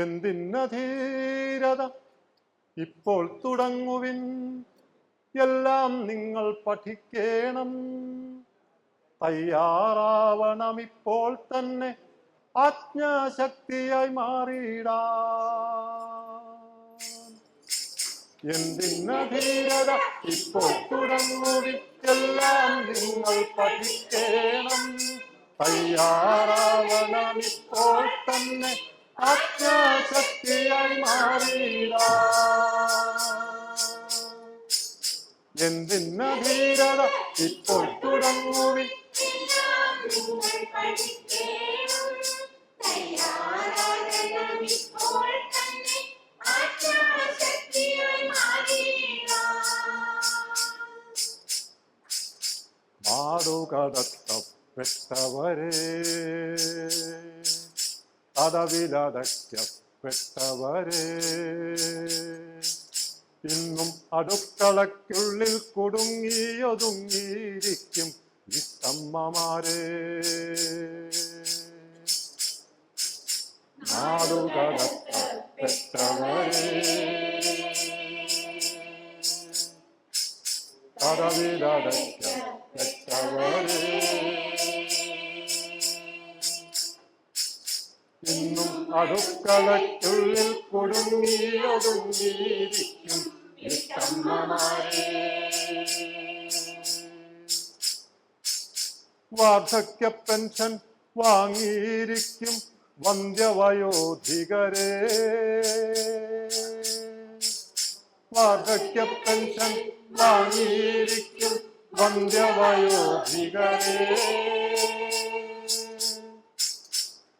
എന്തിനധീരത? ഇപ്പോൾ തുടങ്ങുവിൻ. എല്ലാം നിങ്ങൾ പഠിക്കേണം. തയ്യാറാവണം ഇപ്പോൾ തന്നെ ആജ്ഞാശക്തിയായി മാറിയിടാ എന്തിനധീരത? ഇപ്പോൾ തുടങ്ങുവിൻ. എല്ലാം നിങ്ങൾ പഠിക്കേണം. തയ്യാറാവണം ഇപ്പോൾ തന്നെ ആജ്ഞാശക്തിയായി മാറിയിടാൻ എന്തിനധീരത ഇപ്പോൾ തുടങ്ങുവിൻ? മാടുകടത്തപ്പെട്ടവരെ തടവിലടയ്ക്കപ്പെട്ടവരെ ഇന്നും അടുക്കളയ്ക്കുള്ളിൽ കുടുങ്ങിയൊതുങ്ങിയിരിക്കും ഇത്തമ്മമാരെ നാടുകടത്തപ്പെട്ടവരെ തടവിലടയ്ക്കപ്പെട്ടവരെ ഇന്നും അടുക്കളയ്ക്കുള്ളിൽ കൊടുങ്ങിയൊടുങ്ങിയിരിക്കും വാർദ്ധക്യ പെൻഷൻ വാങ്ങിയിരിക്കും വന്ധ്യവയോധികരെ. വാർദ്ധക്യ പെൻഷൻ വാങ്ങിയിരിക്കും വന്ധ്യവയോധികരെ.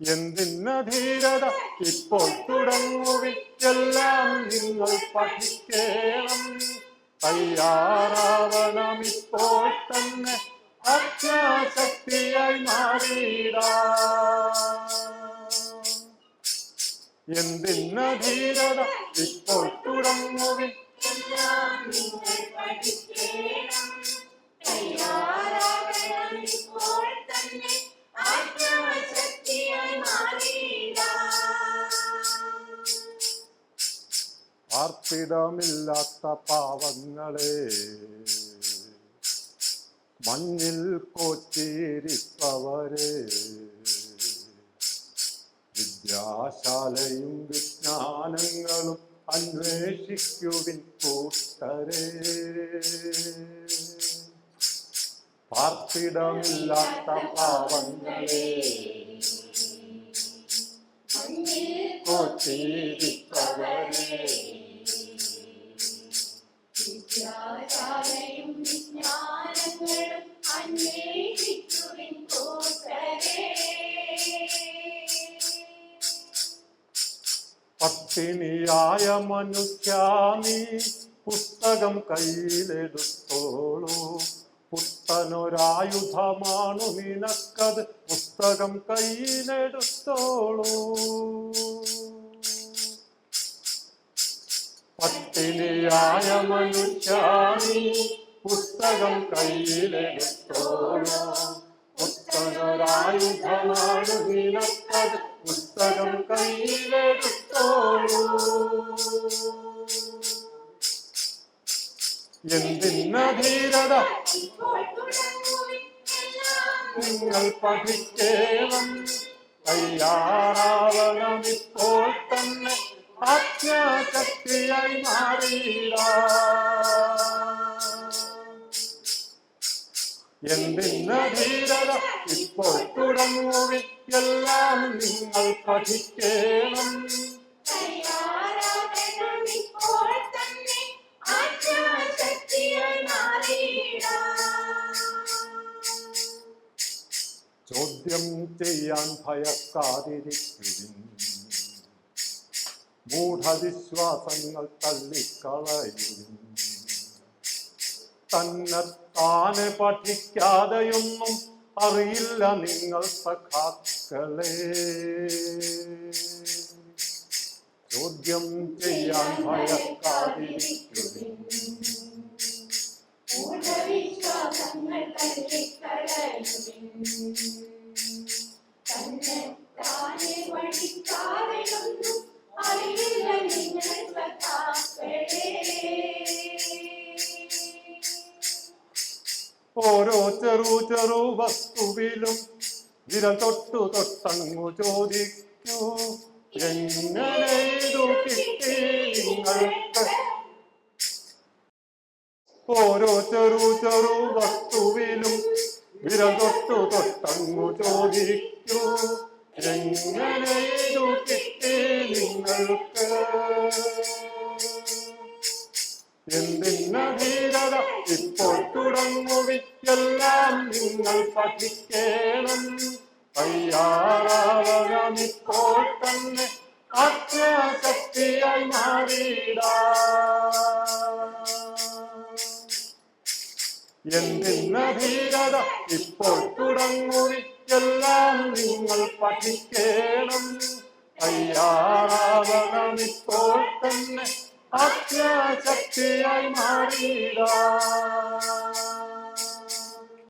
എന്തിനധീരത? ഇപ്പോൾ തുടങ്ങുവിൻ എല്ലാം നിങ്ങൾ പഠിക്കണം. തയ്യാറാവണം ഇപ്പോൾ തന്നെ അത്യാസക്തിയായി മാറിയിട. എന്തിന്ന ധീരത ഇപ്പോൾ തുടങ്ങുവിൻ പാർപ്പിടമില്ലാത്ത പാവങ്ങളെ മണ്ണിൽ കോച്ചിരിപ്പവരെ. വിദ്യാശാലയും വിജ്ഞാനങ്ങളും അന്വേഷിക്കുവിൻ കൂട്ടരെ. പാർപ്പിടമില്ലാത്ത പാവങ്ങളെ കോച്ചിരിപ്പവരെ. പട്ടിണിയായ മനുഷ്യാമി പുസ്തകം കയ്യിലെടുത്തോളൂ. പുത്തനൊരായുധമാണു നിനക്കത്. പുസ്തകം കയ്യിലെടുത്തോളൂ. പട്ടിണിയായ മനുഷ്യാമി പുസ്തകം കയ്യിലെടുത്തോളൂ. പുത്തനൊരായുധമാണു നിനക്കത്. പുസ്തകം കയ്യിലെടുത്തോളൂ. എന്തിനധീരത? നിങ്ങൾ പഠിക്കേണം തയ്യാറാവണം ഇപ്പോൾ തന്നെ ആജ്ഞാശക്തിയായി മാറിയിടാൻ എന്തിനധീരത? ഇപ്പോൾ എല്ലാം നിങ്ങൾ പഠിക്കണം. ചോദ്യം ചെയ്യാൻ ഭയക്കാതിരിക്കുവിൻ. മൂഢവിശ്വാസങ്ങൾ തള്ളിക്കളയുവിൻ. തന്നെത്താനെ പഠിക്കാതെയൊന്നും അറിയില്ല നിങ്ങൾ സഖാക്കളെ ചോദ്യം ചെയ്യാൻ ഭയക്കാതിരിക്കുവിൻ തന്നെ തള്ളിക്കളയുവിൻ. തന്നെത്താനെ വസ്തുവിലും വിരൽ തൊട്ടു തൊട്ടങ്ങു ചോദിക്കൂ എങ്ങനെ ഓരോ ചെറു ചെറു വസ്തുവിലും വിരൽ തൊട്ടു തൊട്ടങ്ങു ചോദിക്കൂ എന്തിന്ന ധീരത ഇപ്പോൾ തുടങ്ങുവിക്കെല്ലാം നിങ്ങൾ പഠിക്കേണം. തയ്യാറാവണം ഇപ്പോൾ തന്നെ ആത്മശക്തിയായി മാറിയിടാം. എന്തിന്ന ധീരത ഇപ്പോൾ തുടങ്ങുവിക്കെല്ലാം നിങ്ങൾ പഠിക്കണം. തയ്യാറാവണം ഇപ്പോൾ തന്നെ ആത്മശക്തിയായി മാറിയിടാം